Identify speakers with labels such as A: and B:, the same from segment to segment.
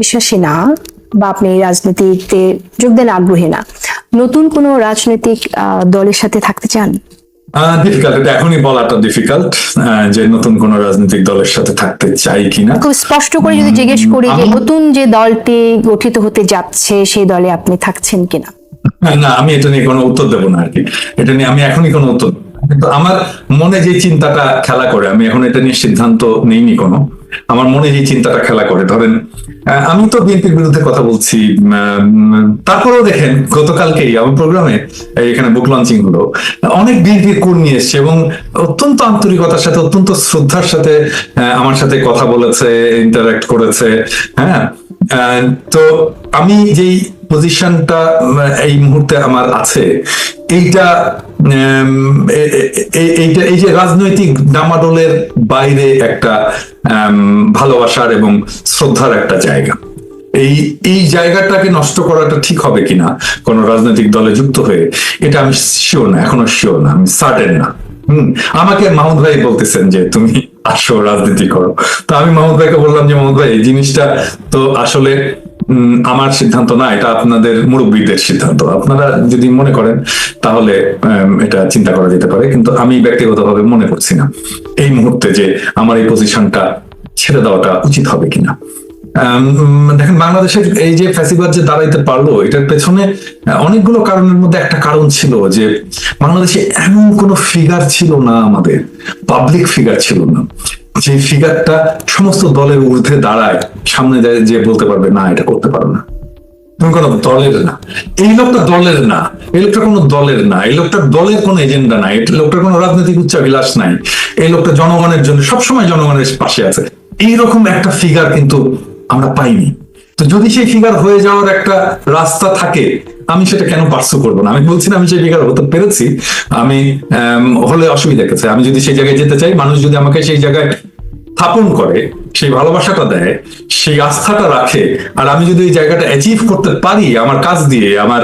A: বিশ্বাসী না বা আপনি রাজনীতিতে যোগদান আগ্রহী না নতুন কোনো রাজনৈতিক দলের সাথে থাকতে চান?
B: ডিফিকাল্ট এটা এখনই বলাটা ডিফিকাল্ট যে নতুন কোন রাজনৈতিক দলের সাথে থাকতে চাই কিনা।
A: খুব স্পষ্ট করে যদি জিজ্ঞেস করি যে নতুন যে দলটি গঠিত হতে যাচ্ছে সেই দলে আপনি থাকছেন কিনা?
B: না, আমি এটা নিয়ে কোনো উত্তর দেবো না আরকি এটা নিয়ে আমি এখনই কোনো উত্তর কিন্তু আমার মনে যে চিন্তাটা খেলা করে, আমি এখন এটা নিয়ে সিদ্ধান্ত নেইনি কোনো। আমার মনে যে চিন্তাটা খেলা করে, ধরেন আমি তো বিএনপির বিরুদ্ধে কথা বলছি তারপরেও দেখেন, গতকালকেই আমার প্রোগ্রামে এখানে বুক লঞ্চিং হলো, অনেক বিএনপির কর্মী এসছে এবং অত্যন্ত আন্তরিকতার সাথে, অত্যন্ত শ্রদ্ধার সাথে আমার সাথে কথা বলেছে ইন্টারাক্ট করেছে হ্যাঁ? তো আমি যেই পজিশনটা এই মুহূর্তে আমার আছে। এইটা এইটা, এই যে রাজনৈতিক ডামাডোলের বাইরে একটা ভালোবাসার এবং শ্রদ্ধার একটা জায়গা। এই এই জায়গাটাকে নষ্ট করাটা ঠিক হবে কিনা, কোন রাজনৈতিক দলে যুক্ত হয়ে, এটা আমি শিওর না, এখনও শিওর না, আমি সার্টেন না। হম, আমাকে মাহমুদ ভাই বলতেছেন যে তুমি আসো, রাজনীতি করো। তো আমি মাহমুদ ভাইকে বললাম যে, মাহমুদ ভাই, এই জিনিসটা তো আসলে আমার সিদ্ধান্ত না, এটা আপনাদের মুরব্বীদের সিদ্ধান্ত। আপনারা যদি মনে করেন, তাহলে এটা চিন্তা করা যেতে পারে, কিন্তু আমি ব্যক্তিগতভাবে মনে করছি না। এই মুহূর্তে যে আমার এই পজিশনটা ছেড়ে দেওয়াটা উচিত হবে কিনা। দেখেন, বাংলাদেশের এই যে ফ্যাসিবাদ যে দাঁড়াইতে পারল, এটার পেছনে অনেকগুলো কারণের মধ্যে একটা কারণ ছিল যে, বাংলাদেশে এমন কোনো ফিগার ছিল না আমাদের পাবলিক ফিগার ছিল না। যে ফিগারটা সমস্ত দলের ঊর্ধ্বে দাঁড়ায়। সামনে যায় যে বলতে পারবে, না, এটা করতে পারো না। তুমি কোনো দলের না। এই লোকটা দলের না। এই লোকটা কোনো দলের না। এই লোকটার দলের কোনো এজেন্ডা নাই। এই লোকটার কোনো রাজনৈতিক উচ্চাভিলাষ নাই। এই লোকটা জনগণের জন্য সবসময় জনগণের পাশে আছে। এইরকম একটা ফিগার কিন্তু আমরা পাইনি। তো যদি সেই ফিগার হয়ে যাওয়ার একটা রাস্তা থাকে, আমি সেটা কেন পার্সু করব না? আমি বলছি না আমি সেই ফিগার হতে পেরেছি। আমি হলে অসুবিধা গেছে। আমি যদি সেই জায়গায় যেতে চাই, মানুষ যদি আমাকে সেই জায়গায় স্থাপন করে, সেই ভালোবাসাটা দেয়, সেই আস্থাটা রাখে, আর আমি যদি এই জায়গাটা অ্যাচিভ করতে পারি, আমার কাজ দিয়ে, আমার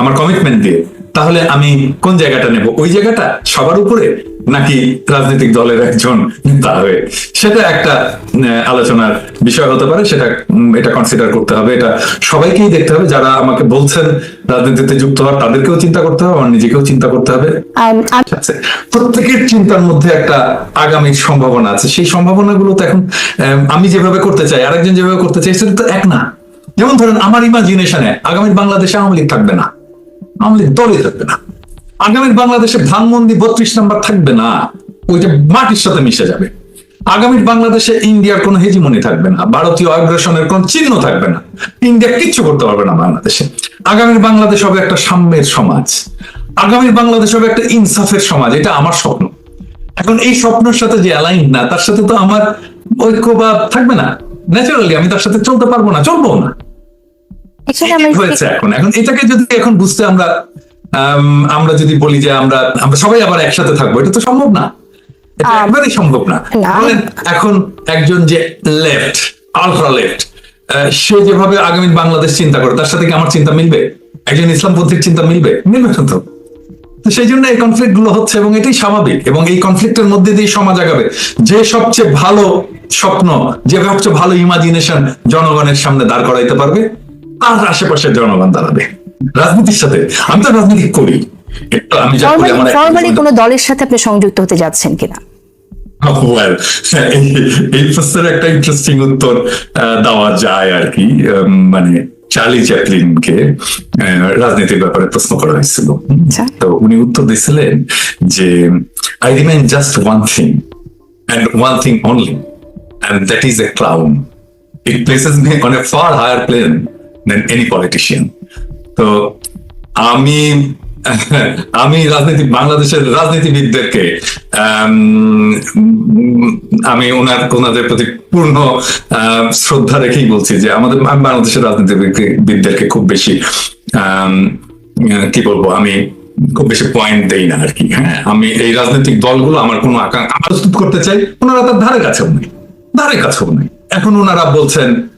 B: আমার কমিটমেন্ট দিয়ে, তাহলে আমি কোন জায়গাটা নেব? ওই জায়গাটা সবার উপরে নাকি রাজনৈতিক দলের একজন নেতা হয়ে? সেটা একটা আলোচনার বিষয় হতে পারে। সেটা এটা কনসিডার করতে হবে। এটা সবাইকেই দেখতে হবে। যারা আমাকে বলছেন রাজনীতিতে যুক্ত হওয়ার তাদেরকেও চিন্তা করতে হবে। আমার নিজেকেও চিন্তা করতে হবে। প্রত্যেকের চিন্তার মধ্যে একটা আগামী সম্ভাবনা আছে। সেই সম্ভাবনাগুলো তো এখন আম, আমি যেভাবে করতে চাই আরেকজন যেভাবে করতে চাই সেটা তো এক না। যেমন ধরেন আমার ইমাজিনেশনে আগামীর বাংলাদেশে আওয়ামী লীগ থাকবে না। আওয়ামী লীগ দলই থাকবে না। আগামীর বাংলাদেশে ধানমন্দি বত্রিশ নাম্বার থাকবে না ওইটা মাটির সাথে মিশে যাবে। আগামীর বাংলাদেশে ইন্ডিয়ার কোনো হেজিমনি থাকবে না ভারতীয় আগ্রাসনের কোন চিহ্ন থাকবে না ইন্ডিয়া কিচ্ছু করতে পারবে না বাংলাদেশে। আগামীর বাংলাদেশ হবে একটা সাম্যের সমাজ আগামীর বাংলাদেশ হবে একটা ইনসাফের সমাজ এটা আমার স্বপ্ন। এখন এই স্বপ্নের সাথে যে অ্যালাইন না তার সাথে তো আমার ঐক্য বা থাকবে না। ন্যাচারালি আমি তার সাথে চলতে পারব না চলবো না। হয়েছে এখন? এখন এটাকে যদি এখন বুঝতে আমরা আম, আমরা যদি বলি যে আমরা আমরা সবাই আবার একসাথে থাকব এটা তো সম্ভব না। এটা একবারই সম্ভব না। এখন একজন যে লেফট আলট্রা লেফট সে যেভাবে আগামী বাংলাদেশ চিন্তা করে তার সাথে কি আমার চিন্তা মিলবে? একজন ইসলামপন্থীর চিন্তা মিলবে? মিলবে না তো। তো সেই জন্য এই কনফ্লিক্টগুলো হচ্ছে এবং এটাই স্বাভাবিক এবং এই কনফ্লিক্টের মধ্যে দিয়ে সমাজ আগাবে। যে সবচেয়ে ভালো স্বপ্ন যে সবচেয়ে ভালো ইমাজিনেশন জনগণের সামনে দাঁড় করাইতে পারবে তার আশেপাশে জনগণ দাঁড়াবে। রাজনীতির সাথে আমি তো রাজনীতি করি। আমি
A: ফর্মালি কোনো দলের সাথে আপনি সংযুক্ত হতে যাচ্ছেন কিনা?
B: Well, এই- প্রশ্নের একটা ইন্টারেস্টিং উত্তর দেওয়া যায় আর কি। মানে চার্লি চ্যাপলিনকে রাজনীতির ব্যাপারে প্রশ্ন করা হয়েছিল।
A: আচ্ছা।
B: তো উনি উত্তর দিয়েছিলেন যে I remain just one thing and one thing only and that is a clown it places me on a far higher plane than any politician তো আমি আমি রাজনীতি বাংলাদেশের রাজনীতিবিদদেরকে আম, ওনার ওনাদের প্রতি পূর্ণ শ্রদ্ধা রেখেই বলছি যে আমাদের আমি বাংলাদেশের রাজনীতিবিদদেরকে খুব বেশি কি বলব আমি খুব বেশি পয়েন্ট দেই না আর কি হ্যাঁ? আমি এই রাজনৈতিক দলগুলো আমার কোনো আকাঙ্ক্ষা প্রস্তুত করতে চাই ওনারা তার ধারে কাছেও নেই ধারে কাছেও নেই। এখন ওনারা বলছেন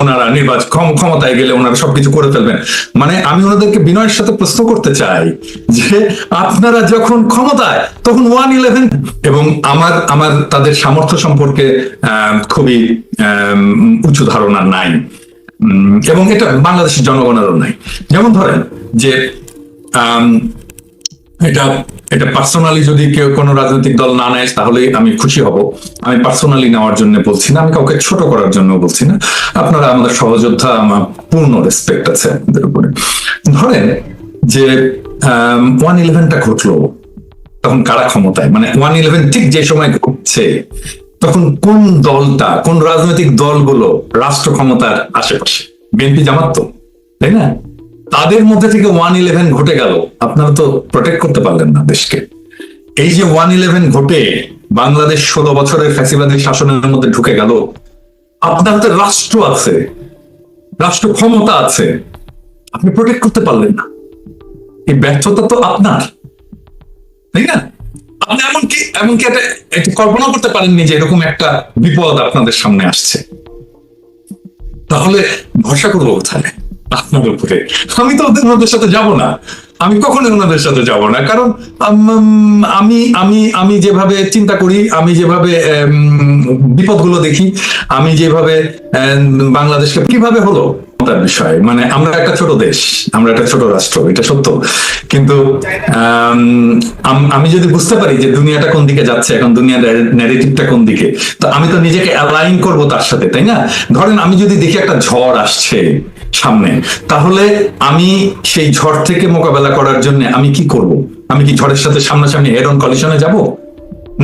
B: ওনারা নির্বাচন ক্ষম- ক্ষমতায় গেলে ওনারা সবকিছু করে ফেলবেন। মানে আমি ওনাদেরকে বিনয়ের সাথে প্রশ্ন করতে চাই যে আপনারা যখন ক্ষমতায়, তখন ওয়ান ইলেভেন এবং আমার আমার তাদের সামর্থ্য সম্পর্কে খুবই উঁচু ধারণা নাই। এবং এটা বাংলাদেশের জনগণেরও নাই। যেমন ধরেন যে এটা এটা পার্সোনালি যদি কেউ কোনো রাজনৈতিক দল না নেয়, তাহলে আমি খুশি হব। আমি পার্সোনালি নেওয়ার জন্য বলছি না, আমি কাউকে ছোট করার জন্য বলছি না। আপনারা আমাদের সহযোদ্ধা, আমার পূর্ণ রেসপেক্ট আছে আপনাদের উপরে। ধরেন যে ওয়ান ইলেভেনটা ঘটলো, তখন কারা ক্ষমতায়? মানে ওয়ান ইলেভেন ঠিক যে সময় ঘটছে, তখন কোন দলটা, কোন রাজনৈতিক দলগুলো রাষ্ট্র ক্ষমতার আশেপাশে? বিএনপি জামাত তো, তাই না? তাদের মধ্যে থেকে ওয়ান ইলেভেন ঘটে গেল। আপনারা তো প্রোটেক্ট করতে পারলেন না দেশকে। এই যে ওয়ান ইলেভেন ঘটে, বাংলাদেশ ষোলো বছরের ফ্যাসিবাদী শাসনের মধ্যে ঢুকে গেল। আপনার তো রাষ্ট্র আছে। রাষ্ট্র ক্ষমতা আছে। আপনি প্রোটেক্ট করতে পারলেন না। এই ব্যর্থতা তো আপনার। তাই না? আপনি এমনকি এমনকি একটা একটা কল্পনা করতে পারেননি যে এরকম একটা বিপদ আপনাদের সামনে আসছে। তাহলে ভরসা করব কোথায়? আপনার উপরে। আমি তো ওদের সাথে যাব না। আমি কখনোই ওনাদের সাথে যাব না। কারণ, আমি আমি আমি যেভাবে চিন্তা করি, আমি যেভাবে বিপদগুলো দেখি, আমি যেভাবে বাংলাদেশকে কীভাবে হলো, তার বিষয়। মানে আমরা একটা ছোট দেশ, আমরা একটা ছোট রাষ্ট্র, এটা সত্য। কিন্তু আমি যদি বুঝতে পারি যে দুনিয়াটা কোন দিকে যাচ্ছে, এখন দুনিয়ার ন্যারেটিভটা কোন দিকে, তো আমি তো নিজেকে অ্যালাইন করব তার সাথে, তাই না? ধরেন আমি যদি দেখি একটা ঝড় আসছে সামনে। তাহলে আমি সেই ঝড় থেকে মোকাবেলা করার জন্য আমি কি করব? আমি কি ঝড়ের সাথে সামনাসামনি হেড অন কলিশনে যাব?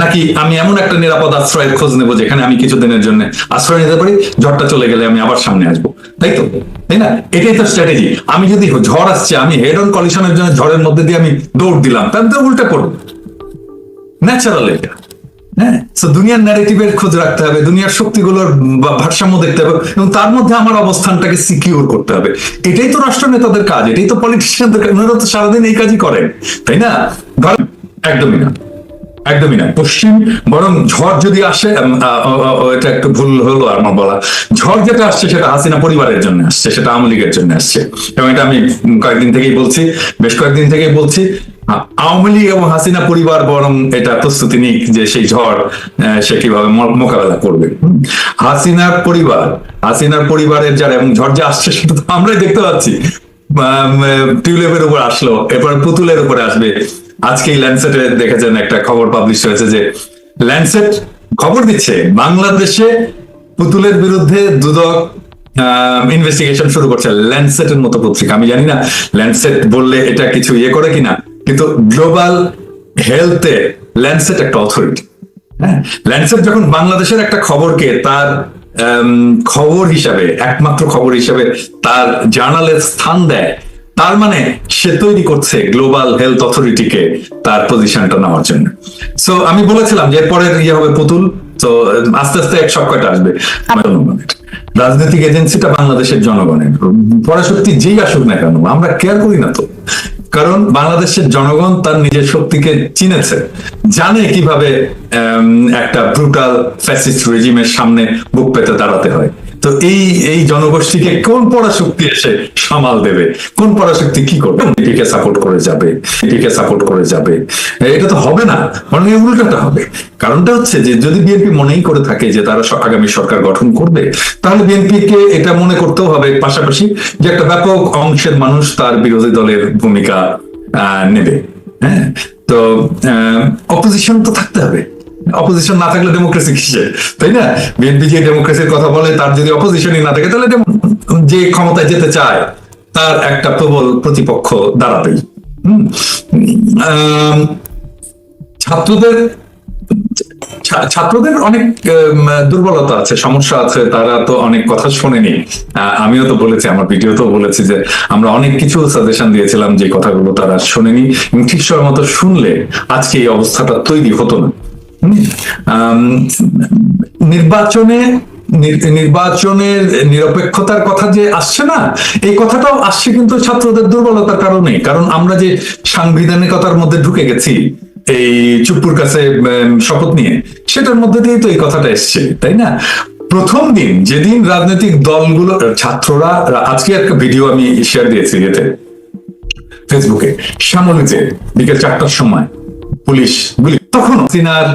B: নাকি আমি এমন একটা নিরাপদ আশ্রয়ের খোঁজ নেব যেখানে আমি কিছুদিনের জন্য আশ্রয় নিতে পারি, ঝড়টা চলে গেলে আমি আবার সামনে আসব? তাই তো? তাই না? এটাই তো স্ট্র্যাটেজি আমি যদি ঝড় আসছে, আমি হেড অন কলিশনের জন্য ঝড়ের মধ্যে দিয়ে আমি দৌড় দিলাম, তাহলে তো উল্টে পড়ব। ন্যাচারাল এটা। হ্যাঁ? দুনিয়ার ন্যারেটিভের খোঁজ রাখতে হবে, দুনিয়ার শক্তিগুলোর ভারসাম্য দেখতে হবে, এবং তার মধ্যে আমার অবস্থানটাকে সিকিউর করতে হবে। এটাই তো রাষ্ট্র নেতাদের কাজ, এটাই তো পলিটিশিয়ানদের কাজ, ওনারা তো সারাদিন এই কাজই করেন, তাই না? একদমই না একদমই না, পশ্চিম, বরং ঝড় যদি আসে এটা একটু ভুল হলো আমার বলা। ঝড় যেটা আসছে, সেটা হাসিনা পরিবারের জন্য আসছে, সেটা আওয়ামী লীগের জন্য আসছে। এবং এটা আমি কয়েকদিন থেকেই বলছি, বেশ কয়েকদিন থেকেই বলছি আওয়ামী লীগ এবং হাসিনা পরিবার বরং এটা প্রস্তুতি নিক যে সেই ঝড় সে কীভাবে মোকাবেলা করবে। হাসিনার পরিবার, হাসিনার পরিবারের যারা এবং ঝড় যে আসছে সেটা তো আমরাই দেখতে পাচ্ছি। টিউলিপের উপর আসলো, এরপর পুতুলের উপরে আসবে। আজকেই ল্যান্ডসেটে দেখেছেন একটা খবর পাবলিশ হয়েছে যে ল্যান্ডসেট খবর দিচ্ছে, বাংলাদেশে পুতুলের বিরুদ্ধে দুদক ইনভেস্টিগেশন শুরু করছে ল্যান্ডসেটের মতো পত্রিকা। আমি জানি না ল্যান্ডসেট বললে এটা কিছু ইয়ে করে কিনা। কিন্তু গ্লোবাল হেলথে ল্যান্ডসেট একটা অথরিটি। হ্যাঁ? ল্যান্ডসেট যখন বাংলাদেশের একটা খবরকে তার খবর হিসাবে একমাত্র খবর হিসাবে তার জার্নালের স্থান দেয় তার মানে সে তৈরি করছে গ্লোবাল হেলথ অথরিটিকে তার পজিশনটা নেওয়ার জন্য। সো আমি বলেছিলাম যে এরপরের ইয়ে হবে পুতুল তো আস্তে আস্তে এক সবকটা আসবে। জনগণের রাজনৈতিক এজেন্সিটা বাংলাদেশের জনগণের। পরাশক্তি যেই আসুক না কেন আমরা কেয়ার করি না তো। কারণ বাংলাদেশের জনগণ তার নিজের শক্তিকে চিনেছে, জানে কীভাবে একটা ব্রুটাল ফ্যাসিস্ট রেজিমের সামনে বুক পেতে দাঁড়াতে হয়। তো এই এই জনগোষ্ঠীকে কোন পরাশক্তি এসে সামাল দেবে? কোন পরাশক্তি কি করবে? এটিকে সাপোর্ট করে যাবে এটিকে সাপোর্ট করে যাবে। এটা তো হবে না এই উল্টোটা হবে। কারণটা হচ্ছে যে, যদি বিএনপি মনেই করে থাকে যে তারা আগামী সরকার গঠন করবে, তাহলে বিএনপি কে এটা মনে করতেও হবে পাশাপাশি যে একটা ব্যাপক অংশের মানুষ তার বিরোধী দলের ভূমিকা নেবে। হ্যাঁ? তো অপোজিশন তো থাকতে হবে। অপোজিশন না থাকলে ডেমোক্রেসি কিসে? তাই না? বিএনপি যে ডেমোক্রেসির কথা বলে, তার যদি অপোজিশনই না থাকে, তাহলে যে ক্ষমতায় যেতে চায়, তার একটা প্রবল প্রতিপক্ষ দাঁড়াবেই। ছাত্রদের ছাত্রদের অনেক দুর্বলতা আছে, সমস্যা আছে, তারা তো অনেক কথা শোনেনি। আমিও তো বলেছি, আমার ভিডিওতেও বলেছি যে আমরা অনেক কিছু সাজেশন দিয়েছিলাম, যে কথাগুলো তারা শোনেনি। ঠিক সময় মতো শুনলে আজকে এই অবস্থাটা তৈরি হতো না। নির্বাচনে নির্বাচনের নিরপেক্ষতার কথা যে আসছে না, এই কথাটাও আসছে কিন্তু ছাত্রদের দুর্বলতার কারণে। কারণ আমরা যে সাংবিধানিকতার মধ্যে ঢুকে গেছি, এই চুপ্পুর কাছে শপথ নিয়ে, সেটার মধ্যে দিয়েই তো এই কথাটা এসছে, তাই না? প্রথম দিন, যেদিন রাজনৈতিক দলগুলো, ছাত্ররা, আজকে একটা ভিডিও আমি শেয়ার দিয়েছি এতে ফেসবুকে শ্যামলিতে, বিকেল চারটার সময়, পুলিশ গুলি, তখন সিনার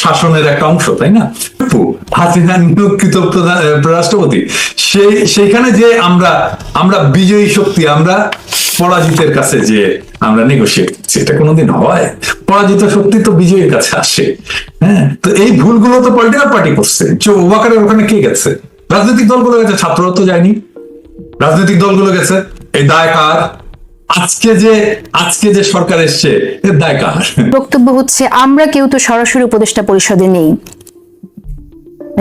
B: শাসনের একটা অংশ, তাই না? হাসিনা রাষ্ট্রপতি সেই সেইখানে যে আমরা আমরা বিজয়ী শক্তি, আমরা পরাজিতের কাছে যে আমরা নেগোসিয়েট করছি, এটা কোনোদিন হয়? পরাজিত শক্তি তো বিজয়ীর কাছে আসে হ্যাঁ? তো এই ভুলগুলো তো পলিটিক্যাল পার্টি করছে। যে ওয়াকারের ওখানে কে গেছে? রাজনৈতিক দলগুলো গেছে, ছাত্ররা তো যায়নি। রাজনৈতিক দলগুলো গেছে, এই দায় কার আজকে যে আজকে যে সরকার এসছে এর দায় কার?
A: বক্তব্য হচ্ছে আমরা কেউ তো সরাসরি উপদেষ্টা পরিষদে নেই।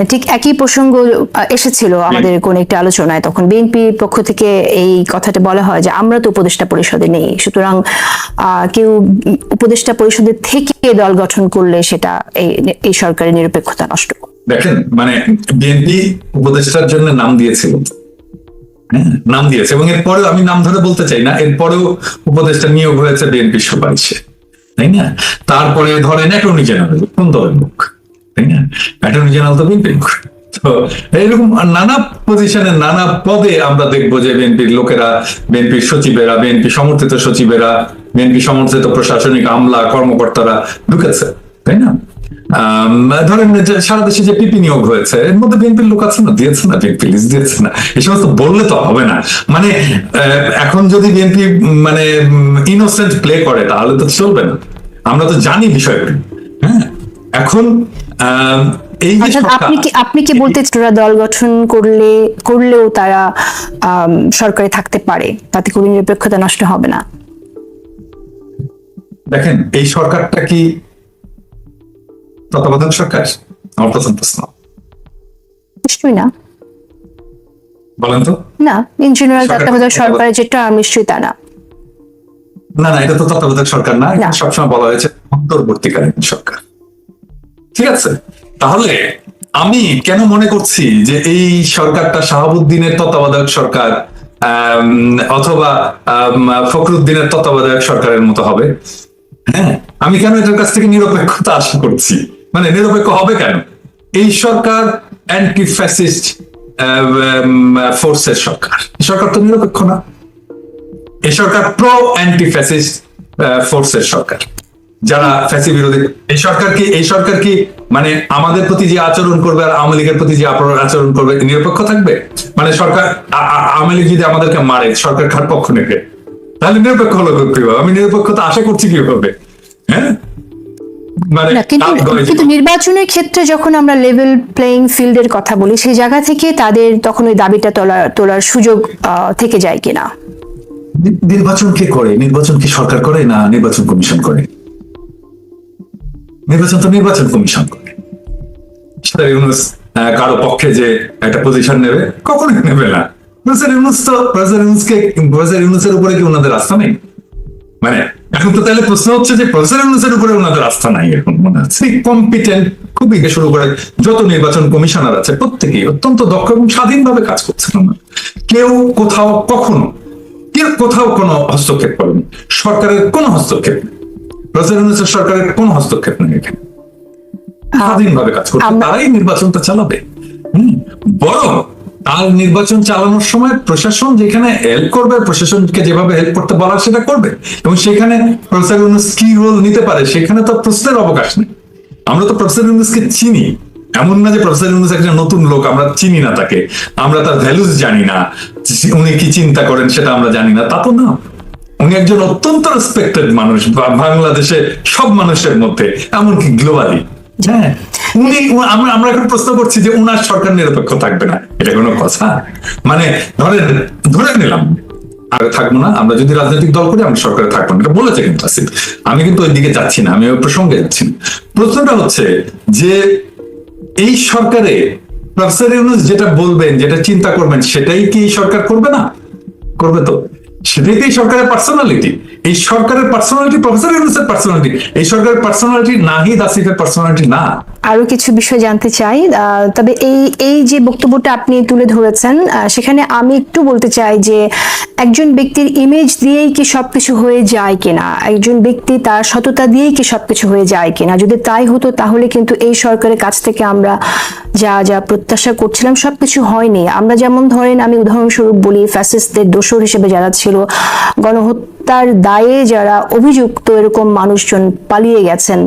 A: ঠিক একই প্রসঙ্গ এসেছিল আমাদের কোন একটা আলোচনায় তখন। বিএনপির পক্ষ থেকে এই কথাটা বলা হয় যে আমরা তো উপদেষ্টা পরিষদে নেই। সুতরাং আহ, কেউ উপদেষ্টা পরিষদের থেকে দল গঠন করলে সেটা এই সরকারের নিরপেক্ষতা নষ্ট।
B: দেখেন মানে বিএনপি উপদেষ্টার জন্য নাম দিয়েছিল। নাম দিয়েছে। এবং এরপরেও আমি নাম ধরে বলতে চাই না, এরপরেও উপদেষ্টা নিয়োগ হয়েছে বিএনপির সুপারিশে, তাই না? তারপরে ধরেন অ্যাটর্নি জেনারেল, কোন দলের মুখ? তাই না? অ্যাটর্নি জেনারেল তো বিএনপির মুখ। তো এইরকম নানা পজিশনে নানা পদে আমরা দেখব যে বিএনপির লোকেরা, বিএনপির সচিবেরা বিএনপি সমর্থিত সচিবেরা বিএনপি সমর্থিত প্রশাসনিক আমলা কর্মকর্তারা ঢুকেছে, তাই না? ধরেন সারা দেশে যে পিপি নিয়োগ হয়েছে এর মধ্যে বিএনপির লোক আছে না? দিয়েছে না বিএনপি? লিস্ট দিয়েছে না। এই সমস্ত বললে তো হবে না। মানে এখন যদি বিএনপি মানে ইনোসেন্ট প্লে করে তাহলে তো চলবে না। আমরা তো জানি বিষয়গুলো। হ্যাঁ? এখন এই
A: আপনি কি আপনি কি বলতে চান, দল গঠন করলে করলেও তারা সরকারে থাকতে পারে? তাতে কোনো নিরপেক্ষতা নষ্ট হবে না।
B: দেখেন এই সরকারটা কি তত্ত্বাবধায়ক সরকার? আমার প্রথম প্রশ্ন।
A: নিশ্চয়ই না।
B: বলেন তো।
A: না ইঞ্জিনিয়ার
B: সরকার-
A: তত্ত্বাবধায়ক সরকারের যেটা নিশ্চয়ই তা না।
B: না না এটা তো তত্ত্বাবধায়ক সরকার না। এটা
A: না।
B: সবসময় বলা হয়েছে অন্তর্বর্তীকালীন সরকার। ঠিক আছে? তাহলে আমি কেন মনে করছি যে এই সরকারটা শাহাবুদ্দিনের তত্ত্বাবধায়ক সরকার অথবা ফখরুদ্দিনের তত্ত্বাবধায়ক সরকারের মতো হবে? হ্যাঁ? আমি কেন এটার কাছ থেকে নিরপেক্ষতা আশা করছি? মানে নিরপেক্ষ হবে কেন? এই সরকার অ্যান্টি ফ্যাসিস্ট ফোর্সের সরকার। এই সরকার তো নিরপেক্ষ না। এই সরকার প্রো অ্যান্টি ফ্যাসিস্ট ফোর্সের সরকার। যারা ফ্যাসি বিরোধী, এই সরকার কি, এই সরকার কি মানে আমাদের প্রতি যে আচরণ করবে আর আওয়ামী লীগের প্রতি যে আচরণ করবে, নিরপেক্ষ থাকবে? মানে সরকার আওয়ামী লীগ যদি আমাদেরকে মারে, সরকার খার পক্ষ নেবে, তাহলে নিরপেক্ষ হলো কীভাবে? আমি নিরপেক্ষতা আশা করছি কীভাবে? হ্যাঁ?
A: কিন্তু কিন্তু নির্বাচনের ক্ষেত্রে যখন আমরা লেভেল প্লেইং ফিল্ডের কথা বলি সেই জায়গা থেকে তাদের তখন ওই দাবিটা তোলার তোলার সুযোগ থেকে যায় কিনা?
B: নির্বাচন কে করে? নির্বাচন কি সরকার করে না নির্বাচন কমিশন করে? নির্বাচন তো নির্বাচন কমিশন করে। কারও পক্ষে যে একটা পজিশন নেবে কখনোই নেবে না। প্রফেসর ইউনুস তো প্রফেসর ইউনুসকে প্রফেসর ইউনুসের উপরে কি ওনাদের আস্থা নেই? মানে এখন তো তাহলে প্রশ্ন হচ্ছে যে প্রফেসর ইউনুসের উপরে ওনাদের আস্থা নাই এখন মনে হচ্ছে। কম্পিটেন্ট খুবই শুরু করে যত নির্বাচন কমিশনার আছে প্রত্যেকেই অত্যন্ত দক্ষ এবং স্বাধীনভাবে কাজ করছেন ওনারা। কেউ কোথাও কখনো কেউ কোথাও কোনো হস্তক্ষেপ করেনি। সরকারের কোনো হস্তক্ষেপ নেই। প্রফেসর ইউনুসের সরকারের কোনো হস্তক্ষেপ নেই এখানে। স্বাধীনভাবে কাজ করছে তারাই নির্বাচনটা চালাবে। হুম, বরং তার নির্বাচন চালানোর সময় প্রশাসন যেখানে হেল্প করবে, প্রশাসনকে যেভাবে হেল্প করতে বলা সেটা করবে। এবং সেখানে প্রফেসর ইউনুস কি রোল নিতে পারে সেখানে তো প্রশ্নের অবকাশ নেই। আমরা তো প্রফেসর ইউনুসকে চিনি। এমন না যে প্রফেসর ইউনুস একটা নতুন লোক, আমরা চিনি না তাকে। আমরা তার ভ্যালুস জানি না। উনি কি চিন্তা করেন সেটা আমরা জানি না। তা তো না। উনি একজন অত্যন্ত রেসপেক্টেড মানুষ বাংলাদেশে সব মানুষের মধ্যে, এমনকি গ্লোবালি হ্যাঁ আমরা আমরা এখন প্রশ্ন করছি যে উনার সরকার নিরপেক্ষ থাকবে না, এটা কোনো কথা? মানে ধরেন, ধরে নিলাম, আর থাকব না, আমরা যদি রাজনৈতিক দল করি, আমরা সরকারে থাকব না। এটা বলেছে কিন্তু আসিফ। আমি কিন্তু ওই দিকে যাচ্ছি না, আমি ওই প্রসঙ্গে যাচ্ছি না। প্রশ্নটা হচ্ছে যে এই সরকারে প্রফেসর ইউনুস যেটা বলবেন, যেটা চিন্তা করবেন, সেটাই কি সরকার করবে না? করবে তো। সেটাই তো এই সরকারের পার্সোনালিটি এই সরকারের পার্সোনালিটি প্রফেসর ইউনুসের পার্সোনালিটি এই সরকারের পার্সোনালিটি নাহিদ আসিফের পার্সোনালিটি না।
A: আরও কিছু বিষয় জানতে চাই। তবে এই এই যে বক্তব্যটা আপনি তুলে ধরেছেন সেখানে আমি একটু বলতে চাই যে একজন ব্যক্তির ইমেজ দিয়েই কি সবকিছু হয়ে যায় কিনা? একজন ব্যক্তি তার সততা দিয়েই কি সবকিছু হয়ে যায় কিনা? যদি তাই হতো, তাহলে কিন্তু এই সরকারের কাছ থেকে আমরা যা যা প্রত্যাশা করছিলাম, সবকিছু হয়নি। আমরা যেমন ধরেন, আমি উদাহরণস্বরূপ বলি ফ্যাসিস্টদের দোষর হিসেবে যারা ছিল গণহত্যার দায়ে যারা অভিযুক্ত এরকম মানুষজন পালিয়ে গেছেন,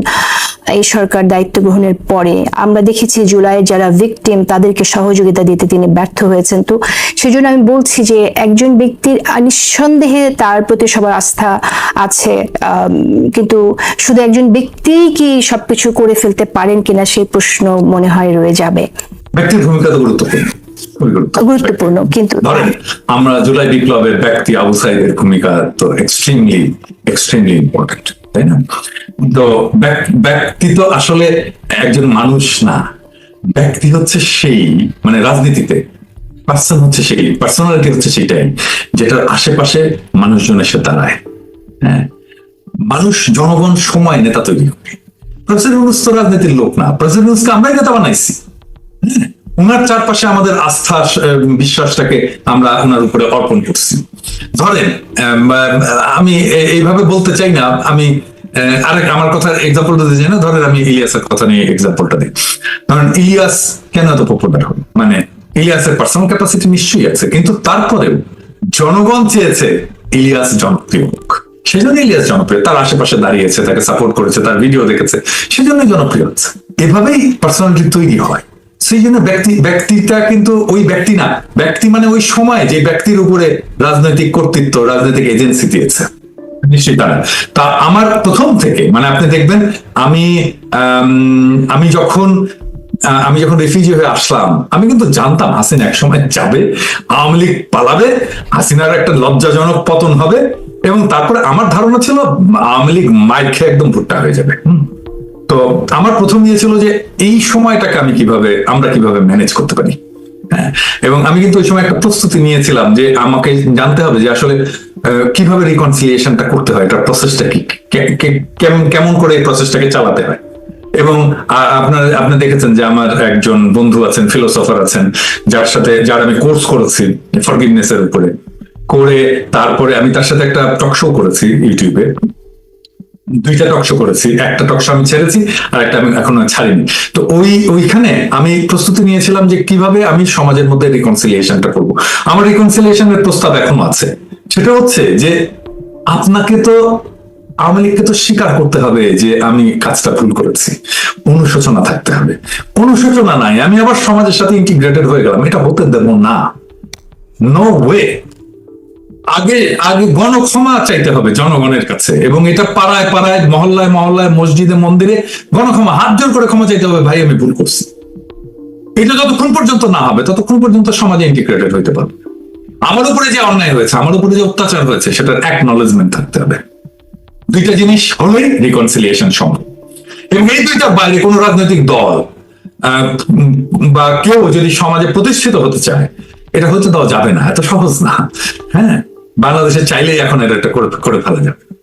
A: এই সরকার দায়িত্ব গ্রহণের পরে আমরা দেখেছি জুলাইয়ের যারা ভিকটিম তাদেরকে সহযোগিতা দিতে তিনি ব্যর্থ হয়েছেন। তো সেজন্য আমি বলছি যে একজন ব্যক্তির নিঃসন্দেহে তার প্রতি সবার আস্থা আছে কিন্তু শুধু একজন ব্যক্তি কি সবকিছু করে ফেলতে পারেন কিনা সেই প্রশ্ন মনে হয় রয়ে যাবে।
B: ব্যক্তির ভূমিকা তো গুরুত্বপূর্ণ। গুরুত্বপূর্ণ
A: কিন্তু
B: ধরেন আমরা জুলাই বিপ্লবের ব্যক্তি আবু সাইদের ভূমিকা তো এক্সট্রিমলি এক্সট্রিমলি ইম্পর্টেন্ট তাই না? তো ব্যক্তি তো আসলে একজন মানুষ না। ব্যক্তি হচ্ছে সেই মানে রাজনীতিতে পার্সন হচ্ছে সেই পার্সোনালিটি হচ্ছে সেটাই যেটার আশেপাশে মানুষজন এসে দাঁড়ায় হ্যাঁ? মানুষ জনগণ সময় নেতা তৈরি করে। প্রেসিডেন্ট তো রাজনীতির লোক না। প্রেসিডেন্টকে আমরাই নেতা বানাইছি ওনার চারপাশে আমাদের আস্থা বিশ্বাসটাকে আমরা ওনার উপরে অর্পণ করছি। ধরেন আমি এইভাবে বলতে চাই না, আমি আরেক আমার কথা এক্সাম্পল দিতে চাই না, ধরেন আমি ইলিয়াসের কথা নিয়ে এক্সাম্পলটা দিই। ধরেন ইলিয়াস কেন এত পপুলার হল? মানে ইলিয়াসের পার্সোনাল ক্যাপাসিটি নিশ্চয়ই আছে, কিন্তু তারপরেও জনগণ চেয়েছে ইলিয়াস জনপ্রিয় হোক। সেজন্য ইলিয়াস জনপ্রিয়, তার আশেপাশে দাঁড়িয়েছে, তাকে সাপোর্ট করেছে, তার ভিডিও দেখেছে, সেজন্যই জনপ্রিয় হচ্ছে। এভাবেই পার্সোনালিটি তৈরি হয়। সেই জন্য ব্যক্তি ব্যক্তিটা কিন্তু ওই ব্যক্তি না। ব্যক্তি মানে ওই সময় যে ব্যক্তির উপরে রাজনৈতিক কর্তৃত্ব রাজনৈতিক এজেন্সি দিয়েছে। নিশ্চয়ই তারা। তা আমার প্রথম থেকে মানে আপনি দেখবেন আমি আম, যখন আমি যখন রেফিউজি হয়ে আসলাম আমি কিন্তু জানতাম হাসিনা এক সময় যাবে আওয়ামী লীগ পালাবে হাসিনার একটা লজ্জাজনক পতন হবে এবং তারপরে আমার ধারণা ছিল আওয়ামী লীগ মাইর খেয়ে একদম ভুট্টা হয়ে যাবে। তো আমার প্রথম ইয়ে ছিল যে এই সময়টাকে আমি কীভাবে, আমরা কীভাবে ম্যানেজ করতে পারি। হ্যাঁ এবং আমি কিন্তু ওই সময় একটা প্রস্তুতি নিয়েছিলাম যে আমাকে জানতে হবে যে আসলে কীভাবে রিকনসিলিয়েশনটা করতে হয় এটার প্রসেসটা কি কেমন করে এই প্রসেসটাকে চালাতে হয়। এবং আপনার আপনি দেখেছেন যে আমার একজন বন্ধু আছেন ফিলোসফার আছেন, যার সাথে, যার আমি কোর্স করেছি ফরগিভনেস এর উপরে। করে তারপরে আমি তার সাথে একটা টক শো করেছি ইউটিউবে। দুইটা টক শো করেছি, একটা টক শো আমি ছেড়েছি, আর একটা আমি এখনও ছাড়িনি। তো ওই, ওইখানে আমি প্রস্তুতি নিয়েছিলাম যে কীভাবে আমি সমাজের মধ্যে রিকনসিলিয়েশনটা করব। আমার রিকনসিলিয়েশনের প্রস্তাব এখনও আছে। সেটা হচ্ছে যে আপনাকে তো, আওয়ামী লীগকে তো স্বীকার করতে হবে যে আমি কাজটা ভুল করেছি। অনুশোচনা থাকতে হবে। অনুশোচনা নাই, আমি আবার সমাজের সাথে ইন্টিগ্রেটেড হয়ে গেলাম। এটা হতে দেব না। নো ওয়ে আগে আগে গণ ক্ষমা চাইতে হবে জনগণের কাছে। এবং এটা পাড়ায় পাড়ায়, মহল্লায় মহল্লায়, মসজিদে, মন্দিরে গণ ক্ষমা, হাত জোর করে ক্ষমা চাইতে হবে, ভাই, আমি ভুল করছি। এটা যতক্ষণ পর্যন্ত না হবে, ততক্ষণ পর্যন্ত সমাজে ইন্টিগ্রেটেড হইতে পারবে। আমার উপরে যে অন্যায় হয়েছে, আমার উপরে যে অত্যাচার হয়েছে, সেটার অ্যাকনলেজমেন্ট থাকতে হবে। দুইটা জিনিস হলেই রিকনসিলিয়েশন সম্ভব এবং এই দুইটার বাইরে কোন রাজনৈতিক দল বা কেউ যদি সমাজে প্রতিষ্ঠিত হতে চায়, এটা হতে দেওয়া যাবে না, এত সহজ না। হ্যাঁ? বাংলাদেশে চাইলেই এখন এটা একটা করে করে ফেলা যাবে।